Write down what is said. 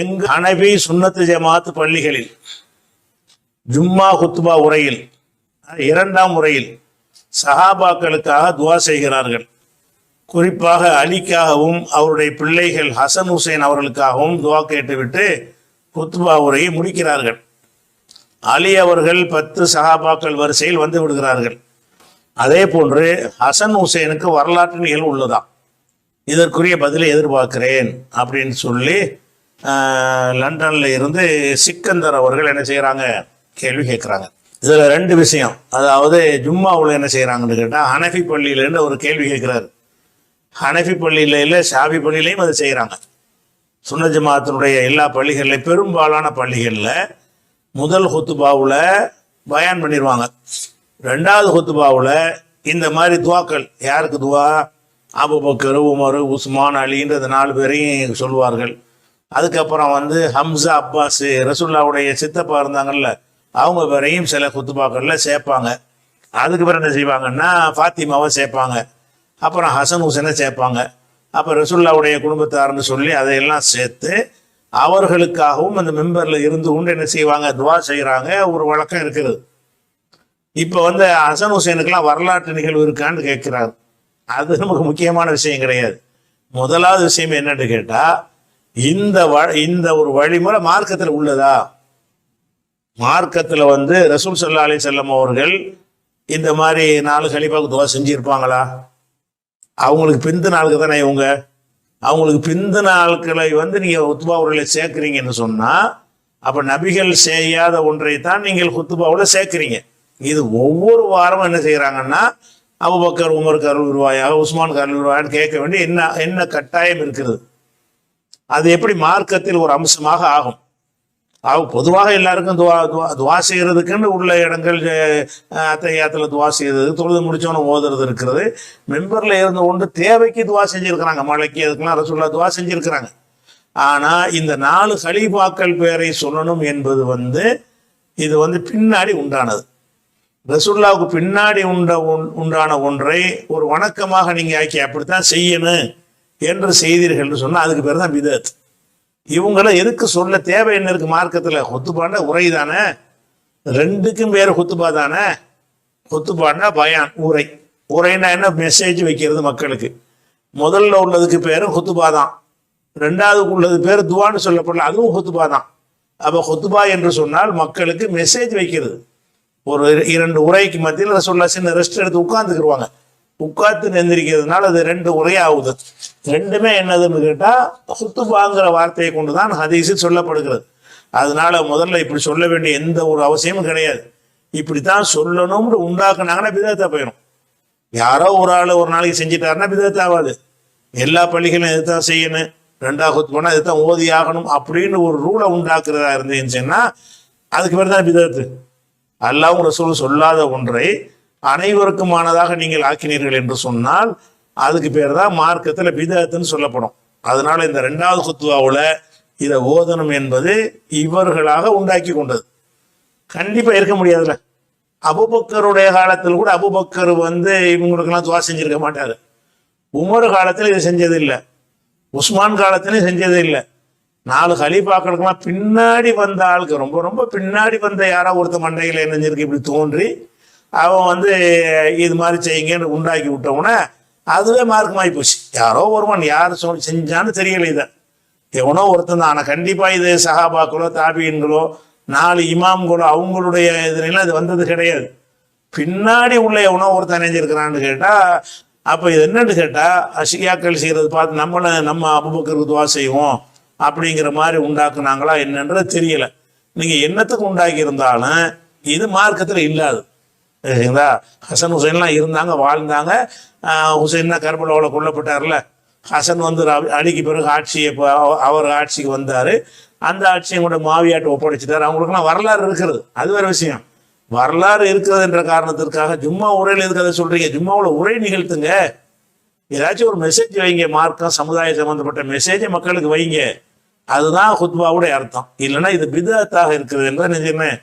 எங்கு அனபி சுன்னத்து ஜமாத்து பள்ளிகளில் ஜும்மா குத்துபா உரையில் இரண்டாம் முறையில் சஹாபாக்களுக்காக துவா செய்கிறார்கள். குறிப்பாக அலிக்காகவும் அவருடைய பிள்ளைகள் ஹசன் ஹுசைன் அவர்களுக்காகவும் துவா கேட்டுவிட்டு குத்துபா உரையை முடிக்கிறார்கள். அலி அவர்கள் பத்து சகாபாக்கள் வரிசையில் வந்து விடுகிறார்கள். அதே போன்று ஹசன் ஹுசைனுக்கு வரலாற்று நிகழ்வு உள்ளதா இதற்குரிய பதிலை எதிர்பார்க்கிறேன் அப்படின்னு சொல்லி லண்டன்ல இருந்து சிக்கந்தர் அவர்கள் என்ன செய்கிறாங்க கேள்வி கேட்குறாங்க. இதில் ரெண்டு விஷயம். அதாவது ஜும்மாவில் என்ன செய்கிறாங்கன்னு கேட்டால் ஹனஃபி பள்ளியிலேருந்து ஒரு கேள்வி கேட்குறாரு. ஹனஃபி பள்ளியில இல்லை ஷாபி பள்ளியிலையும் அதை செய்கிறாங்க சுன்ன ஜமாத்தினுடைய எல்லா பள்ளிகளில் பெரும்பாலான பள்ளிகளில் முதல் ஹுத்துபாவில் பயான் பண்ணிடுவாங்க ரெண்டாவது ஹுத்துபாவில் இந்த மாதிரி துவாக்கள். யாருக்கு துவா? அபுபக்கர் உமர் உஸ்மான் அலின்ற நாலு பேரையும் சொல்லுவார்கள். அதுக்கப்புறம் வந்து ஹம்சா அப்பாஸ் ரசுல்லாவுடைய சித்தப்பா இருந்தாங்கல்ல அவங்க பேரையும் சில குத்துபாக்கள்ல சேர்ப்பாங்க. அதுக்கு பிறகு என்ன செய்வாங்கன்னா ஃபாத்திமாவை சேர்ப்பாங்க. அப்புறம் ஹசன் ஹுசனை சேர்ப்பாங்க. அப்போ ரசுல்லாவுடைய குடும்பத்தார்னு சொல்லி அதையெல்லாம் சேர்த்து அவர்களுக்காகவும் அந்த மெம்பரில் இருந்து கொண்டு என்ன செய்வாங்க துவா செய்கிறாங்க ஒரு வழக்கம் இருக்குது. இப்போ வந்து ஹசன் ஹுசேனுக்கெல்லாம் வரலாற்று நிகழ்வு இருக்கான்னு கேட்குறாரு. அது நமக்கு முக்கியமான விஷயம் கிடையாது. முதலாவது விஷயம் என்னன்னு கேட்டால் இந்த வ இந்த ஒரு வழிமுறை மார்க்கத்தில் உள்ளதா? மார்க்கத்தில் வந்து ரசூல் சல்லா அலி செல்லம் அவர்கள் இந்த மாதிரி நாலு கழிப்பாக துவா செஞ்சிருப்பாங்களா? அவங்களுக்கு பிந்து நாளுக்கு தானே இவங்க? அவங்களுக்கு பிந்து நாட்களை வந்து நீங்கள் உத்துபாவுரையில் சேர்க்குறீங்கன்னு சொன்னால் அப்போ நபிகள் செய்யாத ஒன்றை தான் நீங்கள் குத்துபாவில் சேர்க்குறீங்க. இது ஒவ்வொரு வாரமும் என்ன செய்கிறாங்கன்னா அபுபக்கர் உமருக்கு அருள் ரூபாயா உஸ்மான் அருள் ரூபாயான்னு கேட்க வேண்டிய என்ன என்ன கட்டாயம் இருக்கிறது அது எப்படி மார்க்கத்தில் ஒரு அம்சமாக ஆகும்? அவ பொதுவாக எல்லாருக்கும் துவா துவா துவா செய்கிறதுக்குன்னு உள்ள இடங்கள் அத்தையாத்தில் துவா செய்கிறது தொழுது முடிச்சோன்னு ஓதுறது இருக்கிறது. மெம்பரில் இருந்து கொண்டு தேவைக்கு துவா செஞ்சுருக்கிறாங்க. மழைக்கு அதுக்கெல்லாம் ரசூல்லா துவா செஞ்சுருக்கிறாங்க. ஆனால் இந்த நாலு ஹலீஃபாக்கள் பேரை சொல்லணும் என்பது வந்து இது வந்து பின்னாடி உண்டானது. ரசுல்லாவுக்கு பின்னாடி உண்ட உண்- உண்டான ஒன்றை ஒரு வணக்கமாக நீங்கள் ஆக்கி அப்படித்தான் செய்யணும். என்று செய்தீர்கள்னு சொன்னால் அதுக்கு பேர் தான் விதத் இவங்கள எதுக்கு சொல்ல தேவை என்ன இருக்கு மார்க்கத்தில்? கொத்துப்பாண்டா உரை தானே. ரெண்டுக்கும் பேர் குத்துபா தானே. குத்துப்பாண்டா பயான் உரை. உரைனா என்ன? மெசேஜ் வைக்கிறது மக்களுக்கு. முதல்ல உள்ளதுக்கு பேரும் கொத்துபா தான். ரெண்டாவதுக்கு உள்ளது பேர் துவான்னு சொல்லப்படல அதுவும் கொத்துபா தான். அப்போ குத்துபா என்று சொன்னால் மக்களுக்கு மெசேஜ் வைக்கிறது. ஒரு இரண்டு உரைக்கு மத்தியில் ரசூல்லா சின்ன ரெஸ்ட் எடுத்து உட்காந்துக்கிடுவாங்க உட்காந்து எந்திரிக்கிறதுனால அது ரெண்டு உரையாகுது. ரெண்டுமே என்னதுன்னு கேட்டால் குத்துபாங்கிற வார்த்தையை கொண்டு தான் ஹதீஸில் சொல்லப்படுகிறது. அதனால முதல்ல இப்படி சொல்ல வேண்டிய எந்த ஒரு அவசியமும் கிடையாது. இப்படித்தான் சொல்லணும்னு உண்டாக்குனாங்கன்னா விதத்தை போயிடும் யாரோ ஒரு ஆள் ஒரு நாளைக்கு செஞ்சிட்டாருன்னா விதத்தை ஆகாது எல்லா பள்ளிகளும் இதுதான் செய்யணும். ரெண்டா குத்து போனால் இதுதான் ஓதி ஆகணும் அப்படின்னு ஒரு ரூலை உண்டாக்குறதா இருந்துச்சுன்னா அதுக்கு பேர் தான் விதத்து அல்லாவும் ரசூல் சொல்லாத ஒன்றை அனைவருக்குமானதாக நீங்கள் ஆக்கினீர்கள் என்று சொன்னால் அதுக்கு பேர் தான் மார்க்கத்தில் பிதத்துன்னு சொல்லப்படும். அதனால இந்த ரெண்டாவது குத்துவாவில் இதை ஓதணும் என்பது இவர்களாக உண்டாக்கி கொண்டது. கண்டிப்பாக இருக்க முடியாதுல்ல அபுபக்கருடைய காலத்தில் கூட அபுபக்கர் வந்து இவங்களுக்கெல்லாம் துவா செஞ்சிருக்க மாட்டார். உமர் காலத்தில் இதை செஞ்சது இல்லை உஸ்மான் காலத்திலையும் செஞ்சது இல்லை நாலு ஹலீஃபாக்களுக்கெல்லாம் பின்னாடி வந்த ஆளுக்கு ரொம்ப ரொம்ப பின்னாடி வந்த யாரோ ஒருத்த மண்டையில் என்ன செஞ்சிருக்கு இப்படி தோன்றி அவன் வந்து இது மாதிரி செய்யுங்கன்னு உண்டாக்கி விட்டவுடனே அதுவே மார்க்கமாகி போச்சு. யாரோ ஒருவன் யார் சொ செஞ்சான்னு தெரியல இதை. எவனோ ஒருத்தன் தான். ஆனால் கண்டிப்பாக இது சஹாபாக்களோ தாபியன்களோ நாலு இமாம்களோ அவங்களுடைய இதுலாம் இது வந்தது கிடையாது. பின்னாடி உள்ள எவனோ ஒருத்தன் நினைஞ்சிருக்கிறான்னு கேட்டால் அப்போ இது என்னன்னு கேட்டால் அஷியாக்கள் செய்கிறது பார்த்து நம்மளை நம்ம அபுபக்கருக்கு துவா செய்வோம் அப்படிங்கிற மாதிரி உண்டாக்குனாங்களா என்னன்றது தெரியல. நீங்கள் என்னத்துக்கு உண்டாக்கி இருந்தாலும் இது மார்க்கத்தில் இல்லாது. சரிங்களா? ஹசன் ஹுசைன்லாம் இருந்தாங்க வாழ்ந்தாங்க. ஹுசைன் தான் கர்பலாவில் கொல்லப்பட்டார்ல. ஹசன் வந்து ர- பிறகு ஆட்சியை இப்போ அவர் ஆட்சிக்கு வந்தார். அந்த ஆட்சியை கூட மாவியாட்டு ஒப்படைச்சிட்டார். அவங்களுக்குலாம் வரலாறு இருக்கிறது அது வேற விஷயம். வரலாறு இருக்கிறது என்ற காரணத்திற்காக ஜும்மா உரையில் இருக்கிறத சொல்கிறீங்க ஜும்மாவில் உரை நிகழ்த்துங்க. ஏதாச்சும் ஒரு மெசேஜ் வைங்க மார்க்கம் சமுதாய சம்பந்தப்பட்ட மெசேஜை மக்களுக்கு வைங்க. அதுதான் ஹுத்பாவுடைய அர்த்தம். இல்லைன்னா இது பிதத்தாக இருக்கிறது என்றால் நிஜமே.